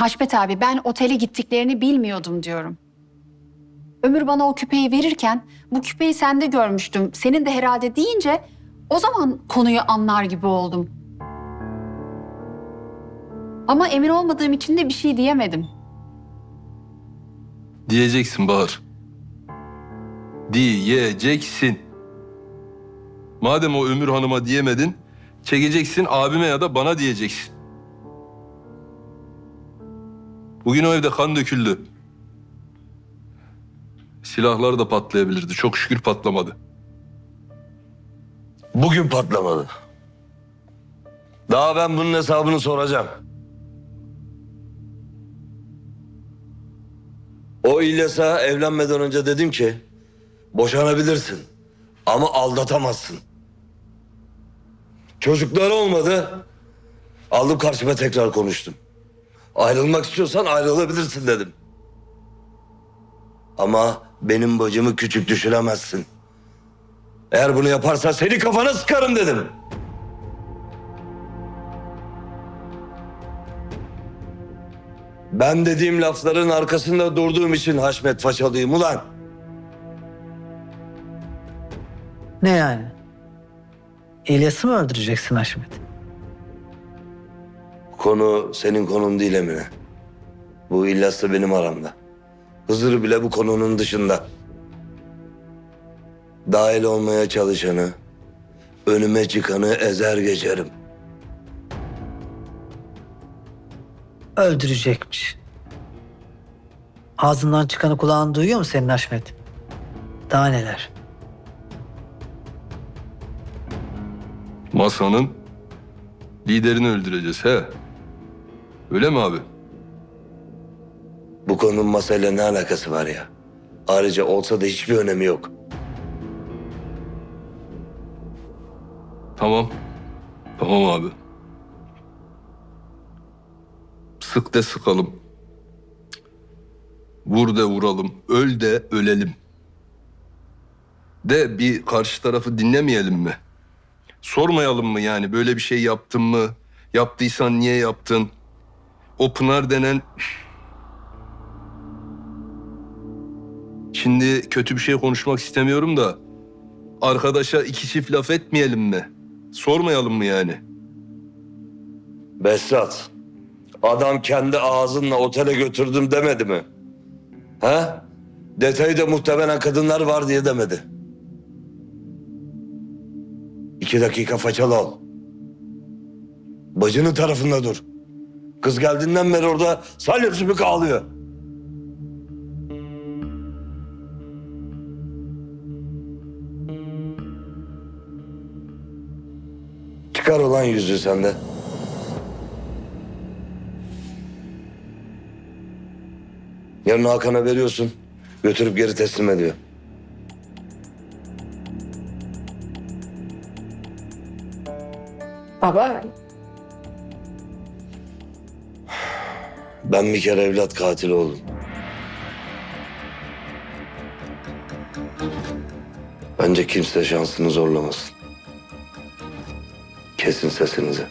Haşmet abi ben otele gittiklerini bilmiyordum diyorum. Ömür bana o küpeyi verirken bu küpeyi sende görmüştüm. Senin de herhalde deyince o zaman konuyu anlar gibi oldum. Ama emin olmadığım için de bir şey diyemedim. Diyeceksin Bahar. Diyeceksin. Madem o Ömür Hanım'a diyemedin, çekeceksin abime ya da bana diyeceksin. Bugün o evde kan döküldü. Silahlar da patlayabilirdi. Çok şükür patlamadı. Bugün patlamadı. Daha ben bunun hesabını soracağım. O İlyas'a evlenmeden önce dedim ki boşanabilirsin ama aldatamazsın. Çocukları olmadı. Aldım karşıma tekrar konuştum. Ayrılmak istiyorsan ayrılabilirsin dedim. Ama benim bacımı küçük düşüremezsin. Eğer bunu yaparsan seni kafana sıkarım dedim. Ben dediğim lafların arkasında durduğum için Haşmet Façalıyım ulan. Ne yani? İlyas'ı mı öldüreceksin Haşmet? Konu senin konun değil Emine. Bu İlyas'la benim aramda. Hızır bile bu konunun dışında. Dahil olmaya çalışanı, önüme çıkanı ezer geçerim. Öldürecekmiş. Ağzından çıkanı kulağın duyuyor mu senin Haşmet? Daha neler? Masanın liderini öldüreceğiz he. Öyle mi abi? Bu konunun masayla ne alakası var ya? Ayrıca olsa da hiçbir önemi yok. Tamam. Tamam abi. Sık de sıkalım. Vur de vuralım. Öl de ölelim. De bir karşı tarafı dinlemeyelim mi? Sormayalım mı yani böyle bir şey yaptın mı? Yaptıysan niye yaptın? O Pınar denen... Şimdi kötü bir şey konuşmak istemiyorum da... Arkadaşa iki çift laf etmeyelim mi? Sormayalım mı yani? Besrat, adam kendi ağzınla otele götürdüm demedi mi? He? Detayı da muhtemelen kadınlar var diye demedi. İki dakika façalı ol. Bacının tarafında dur. Kız geldiğinden beri orada salya sümük ağlıyor. Çıkar olan yüzü sende. Yarın Hakan'a veriyorsun. Götürüp geri teslim ediyor. Baba Ben bir kere evlat katili oldum. Bence kimse şansını zorlamasın. Kesin sesinizi.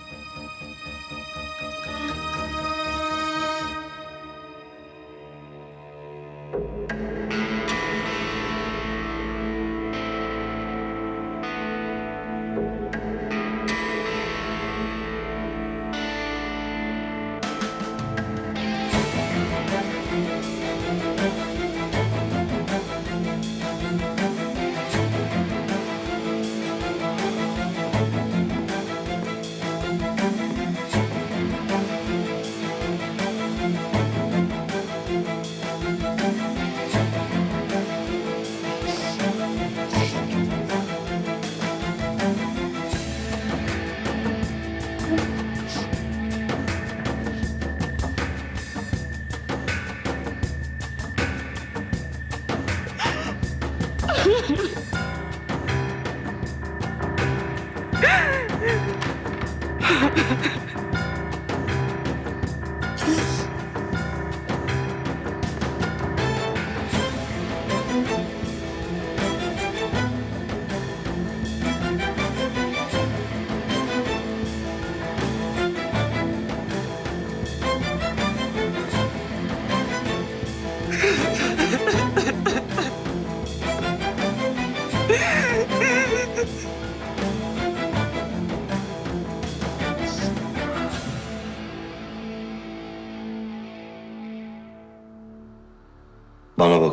Ha ha ha!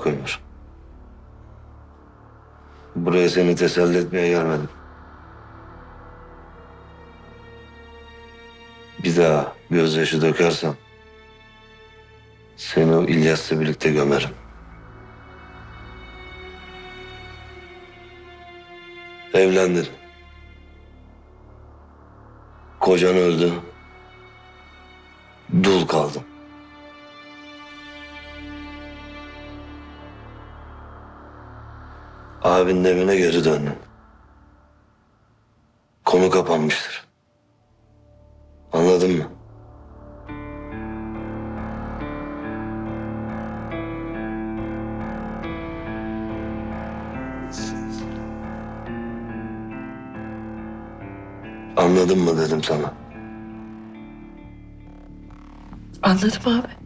Ömür. Buraya seni teselli etmeye gelmedim. Bir daha gözyaşı dökersen seni o İlyas'la birlikte gömerim. Evlendin. Kocan öldü. Dul kaldın. Abinin evine geri döndün. Konu kapanmıştır. Anladın mı? Anladın mı dedim sana. Anladım abi.